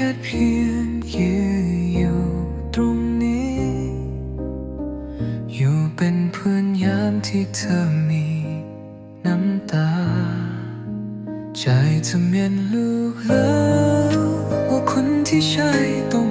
แค่เพียงยืนอยู่ตรงนี้ อยู่เป็นเพื่อนยามที่เธอมีน้ำตา ใจจะเมียนลูกแล้วว่าคนที่ใช่ต้อง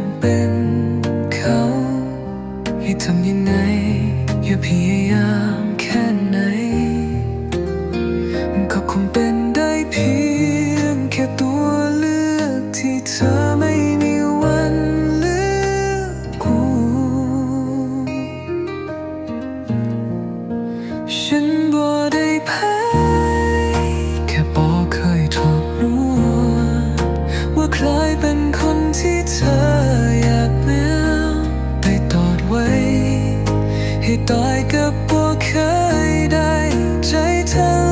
ฉันบ่ได้แพ้แค่บ่เคยถูกรู้ว่าใครเป็นคนที่เธออยากแมวไปตอดไว้ ให้ตายกับบ่เคยได้ใจเธอ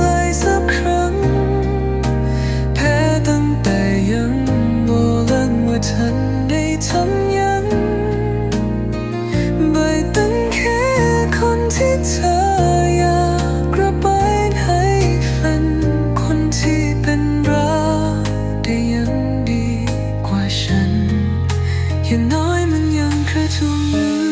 刻终于。